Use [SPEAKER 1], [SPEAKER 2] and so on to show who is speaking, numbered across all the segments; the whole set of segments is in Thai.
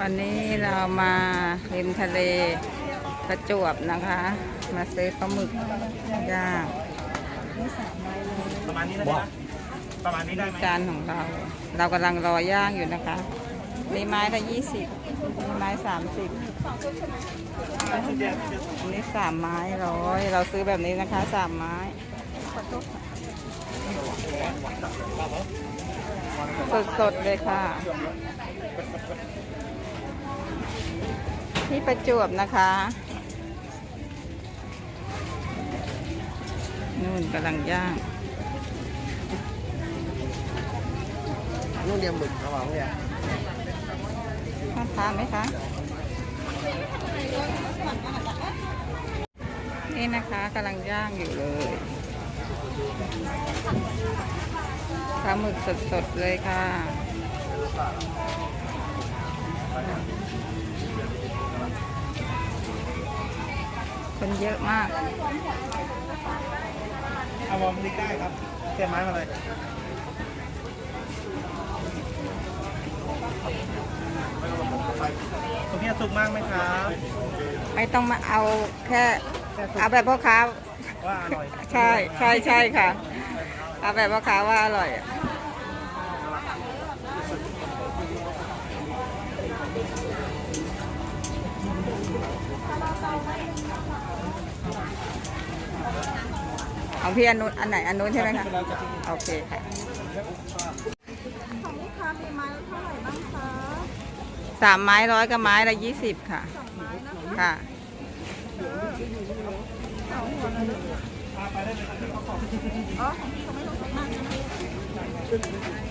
[SPEAKER 1] วันนี้เรามาริมทะเลประจวบนะคะ มาซื้อปลาหมึกย่าง
[SPEAKER 2] ประมาณนี้ได้ไหมประมาณนี้ได้ไหม
[SPEAKER 1] จานของเรา เรากำลังรอย่างอยู่นะคะนี่ไม้ละยี่สิบนี่ไม้สามสิบอันนี้สามไม้ร้อยเราซื้อแบบนี้นะคะสามไม้สดๆเลยค่ะ ที่ประจวบนะคะนู่นกำลังย่าง
[SPEAKER 2] นู่นเดียวหมึกระหว่างเนี่ย
[SPEAKER 1] น่าทานไหมคะ นี่นะคะกำลังย่างอยู่เลยปลาหมึกสดๆเลยค่ะ คนเยอะมาก
[SPEAKER 2] เอาวอร์มดีใกล้ครับเสียไม้มาเลยตรงนี้สุกมากไหมครับ
[SPEAKER 1] ไม่ต้องมาเอาแค่ เอาแบบพ่อค้า
[SPEAKER 2] ว่าอร่อย
[SPEAKER 1] ใช่ใช่ใช่ค่ะ เอาแบบพ่อค้าว่าอร่อยอะ ของพี่อันนู้นอันไหนอันนู้นใช่ไหมคะโอเคค่ะ
[SPEAKER 3] ของลูกค้ามีไม้เท่าไหร่บ้างคะ
[SPEAKER 1] สามไม้ร้อยกับไม้ละยี่สิบค่ะ
[SPEAKER 3] สองไม้นะคะ
[SPEAKER 1] ค่ะ
[SPEAKER 3] สองหัวเลยอ๋อของพี่เขาไม่ต้องใส่มากนะ
[SPEAKER 1] เมื่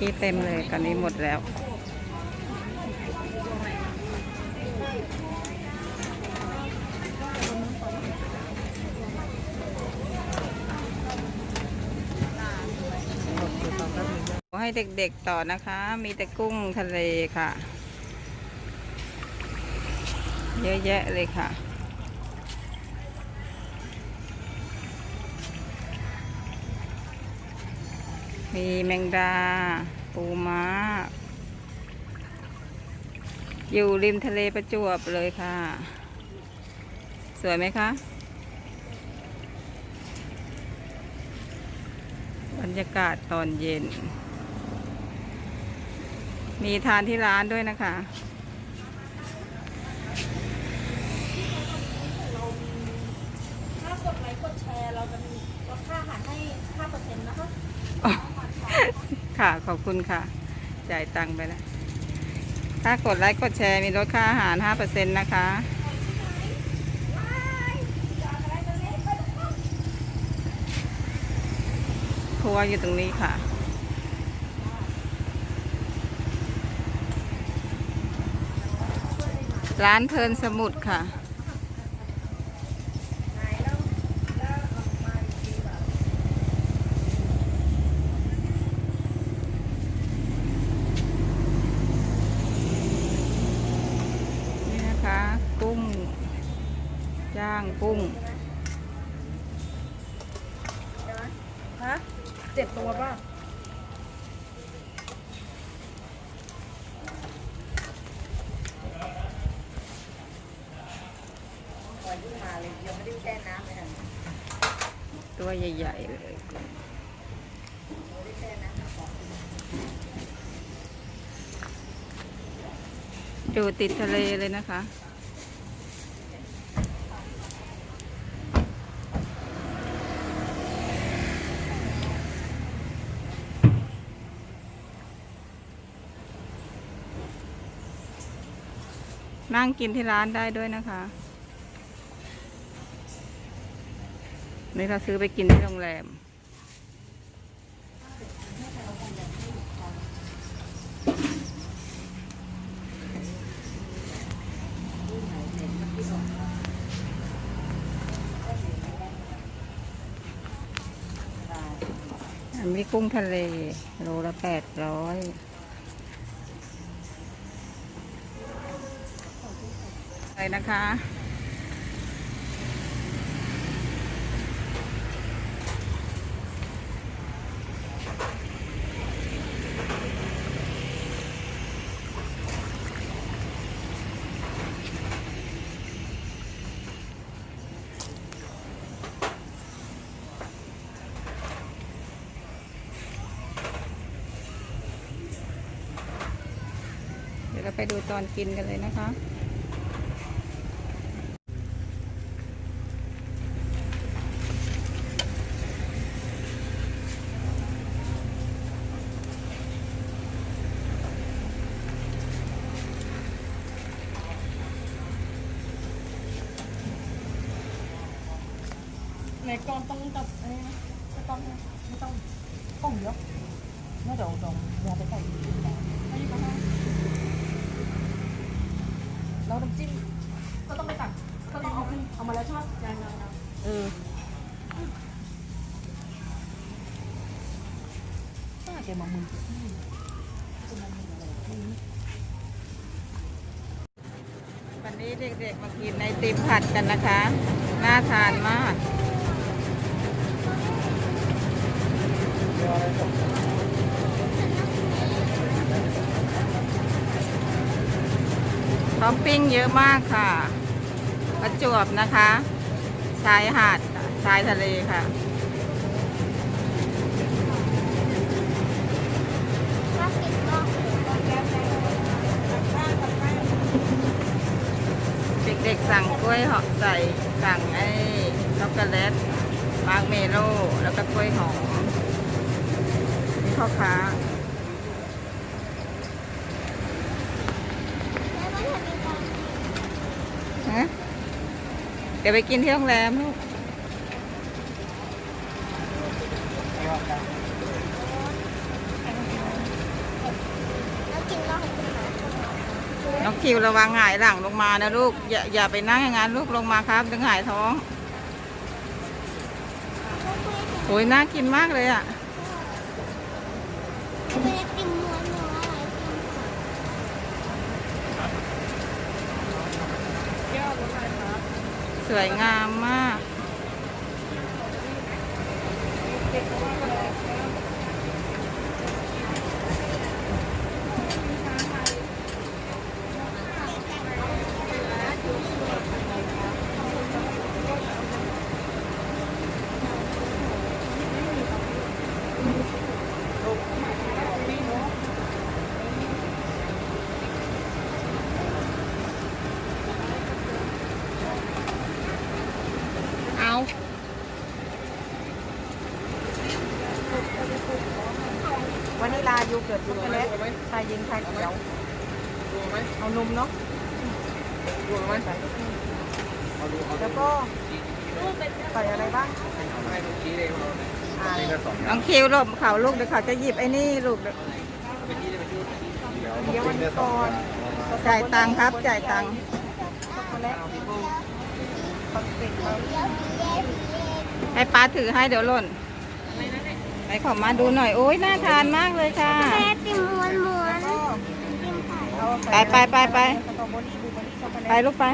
[SPEAKER 1] กี้เต็มเลยตอนนี้หมดแล้ว ให้เด็กๆต่อนะคะ มีแต่กุ้งทะเลค่ะ เยอะแยะเลยค่ะ มีแมงดา ปูม้า อยู่ริมทะเลประจวบเลยค่ะ สวยไหมคะ บรรยากาศตอนเย็น มีทานที่ร้านด้วยนะคะ
[SPEAKER 3] ถ้ากดไลค์กดแชร์เราจะมีลดค่าอาหารให้5%นะคะ
[SPEAKER 1] ค่ะ ขอบคุณค่ะ จ่ายตังค์ไปแล้วถ้ากดไลค์กดแชร์มีลดค่าอาหาร 5%นะคะ ครัวอยู่ตรงนี้ค่ะ ร้านเพลินสมุทรค่ะ นี่นะคะ กุ้ง ย่างกุ้ง
[SPEAKER 3] ฮะ เจ็ดตัวป่ะ
[SPEAKER 1] ตัวใหญ่ๆเลยอยู่ติดทะเลเลยนะคะ นั่งกินที่ร้านได้ด้วยนะคะนี่เราซื้อไปกินที่โรงแรม อันนี้กุ้งทะเล โลละแปดร้อย เลยนะคะดี๋ยวเราไปดูตอนกินกันเลยนะคะ
[SPEAKER 3] ในกองต้องกับอะไรนะไม่ต้องไม่ต้องกล้องเยอะไม่เดี๋ยวเดี๋ยวเดี๋ยวไปใส่ดีกินแล้วไม่ได้มาแล้วน้ำจิ้มก็ต้องไปสั่งก็ต้องเอาขึ้นเอามาแล้วชอบยังยังยังเออป้าแกมามึงจะมามึงอะไร
[SPEAKER 1] วันนี้เด็กๆมากินไอติมผัดกันนะคะ น่าทานมาก ท็อปปิ้งเยอะมากค่ะ ประจวบนะคะ ชายหาดชายทะเลค่ะเด็กๆสั่งกล้วยหอมใส่สั่งไอ้ช็อกโกแลตมาร์เมโลแล้วก็กล้วยหอม พ่อค้าฮะเดี๋ยวไปกินที่โรงแรมลูกน้องคิวระวังหงายหลังลงมานะลูก อย่าอย่าไปนั่งอย่างนั้นลูกลงมาครับเดี๋ยวหงายท้องโอ้ยน่ากินมากเลยอะ สวยงามมาก
[SPEAKER 3] วานิลาโยเกิร์ตช็อกโกแลตชายเย็นชายเขียว เอานมเนาะแล้วก็ใส่อะไรบ้าง
[SPEAKER 2] น้อง
[SPEAKER 1] คิวหลบเขาลูกเดี๋ยวเขาจะหยิบไอ้นี่ลูกเดี๋ยว
[SPEAKER 3] วันก่อน
[SPEAKER 1] จ่ายตังค์ครับ จ่ายตังค์
[SPEAKER 3] ช็อกโกแลต คอนเฟกต์เรา
[SPEAKER 1] ให้ป้าถือให้เดี๋ยวหล่นไปขอมาดูหน่อย โอ้ยน่าทานมากเลยค่ะ
[SPEAKER 4] ติมม้วนม้วน
[SPEAKER 3] แล้วก็เอา
[SPEAKER 1] ไปไปไปไป
[SPEAKER 3] สตรอเบอรี่บลูเบอรี่ช็อกโกแลต
[SPEAKER 1] ไปลูกไป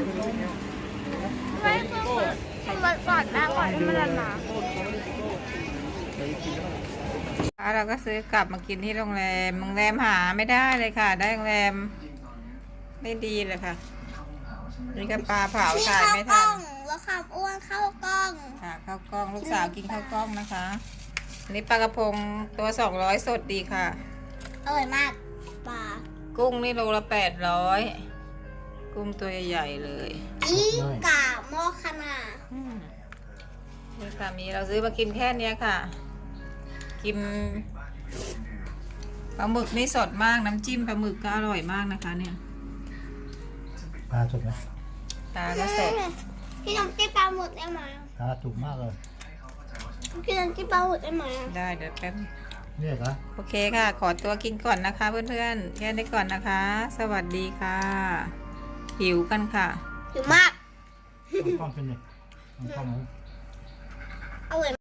[SPEAKER 4] ไม่คือมันก่อนนะก่อนที่มันละหนา
[SPEAKER 1] เราก็ซื้อกลับมากินที่โรงแรม โรงแรมหาไม่ได้เลยค่ะ ได้โรงแรมไม่ดีเลยค่ะ นี่ก็ปลาเผา
[SPEAKER 4] นี่
[SPEAKER 1] ถ่าย
[SPEAKER 4] เข้า
[SPEAKER 1] ไม่
[SPEAKER 4] กล้
[SPEAKER 1] ทั
[SPEAKER 4] อน งแล้วความอ้วนเข้ากล้อง
[SPEAKER 1] ค่ะข้าวกล้องลูกสาวกินข้าวกล้องนะคะอันนี่ปลากระพงตัวสองร้อยสดดีค่ะ
[SPEAKER 4] อร่อยมากปลา
[SPEAKER 1] กุ้งนี่โลละแปดร้อยกุ้งตัวใหญ่ๆเลย
[SPEAKER 4] อีกาหม้อขนาด
[SPEAKER 1] อืมนี่ค่ะมีเราซื้อมากินแค่เนี้ยค่ะ กินปลาหมึกนี่สดมากน้ำจิ้มปลาหมึกก็อร่อยมากนะคะ เนี่ย
[SPEAKER 5] ปลาสุกไหม
[SPEAKER 1] ปลาก็สด
[SPEAKER 4] พี่น้ำจิ้มปลาหมึกได้ไหม
[SPEAKER 5] ปลาสุกมากเลย
[SPEAKER 4] พี่น้ำจิ้มปลาหมึกได้ไหม
[SPEAKER 1] ได้เดี๋ยวแป๊บ
[SPEAKER 5] เนี่ยเหรอ
[SPEAKER 1] โอเคค่ะ ขอตัวกินก่อนนะคะเพื่อนๆแค่นี้ก่อนนะคะ สวัสดีค่ะ หิวกันค่ะ
[SPEAKER 4] หิวมาก
[SPEAKER 5] เอากล้องขึ้นเลยเอากล้องมา
[SPEAKER 4] อร่อย